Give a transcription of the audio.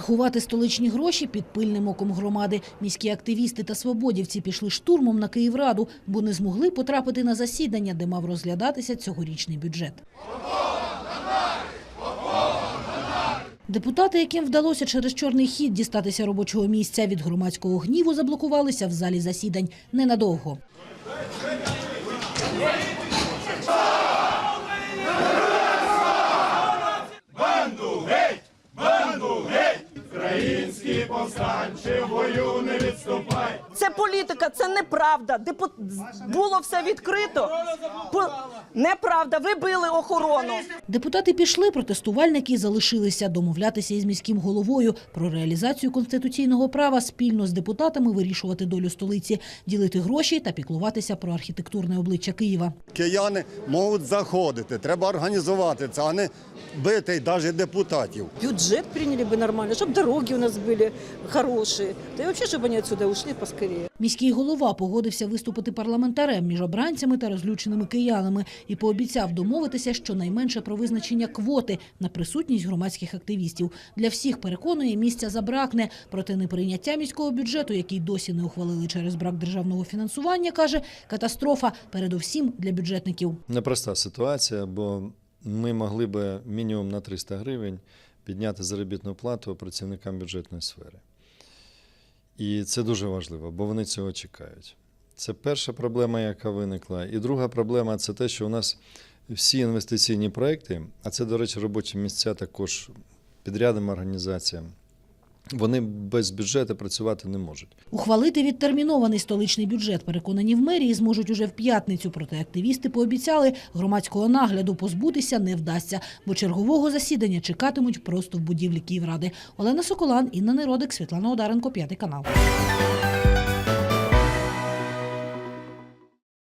Рахувати столичні гроші під пильним оком громади. Міські активісти та свободівці пішли штурмом на Київраду, бо не змогли потрапити на засідання, де мав розглядатися цьогорічний бюджет. Депутати, яким вдалося через чорний хід дістатися робочого місця від громадського гніву, заблокувалися в залі засідань ненадовго. Це політика, це неправда. Депу... Було все відкрито. Бу- Неправда, ви били охорону. Депутати пішли, протестувальники залишилися домовлятися із міським головою про реалізацію конституційного права спільно з депутатами вирішувати долю столиці, ділити гроші та піклуватися про архітектурне обличчя Києва. Кияни можуть заходити, треба організувати це, а не бити навіть депутатів. бюджет приняли бы нормально, чтобы дороги у нас были хорошие. Да и вообще, чтобы они отсюда ушли поскорее. Міський голова погодився виступити парламентарем між обранцями та розлюченими киянами і пообіцяв домовитися щонайменше про визначення квоти на присутність громадських активістів. Для всіх переконує місця забракне. Проте неприйняття міського бюджету, який досі не ухвалили через брак державного фінансування, каже катастрофа, передовсім для бюджетників. Непроста ситуація, бо ми могли би мінімум на 300 гривень підняти заробітну плату працівникам бюджетної сфери. І це дуже важливо, бо вони цього чекають. Це перша проблема, яка виникла. І друга проблема це те, що у нас всі інвестиційні проекти, а це, до речі, робочі місця також підрядним організаціям, вони без бюджету працювати не можуть. Ухвалити відтермінований столичний бюджет, переконані в мерії, зможуть уже в п'ятницю. Проте активісти пообіцяли, громадського нагляду позбутися не вдасться, бо чергового засідання чекатимуть просто в будівлі Київради. Олена Соколан, Інна Неродик, Світлана Одаренко, П'ятий канал.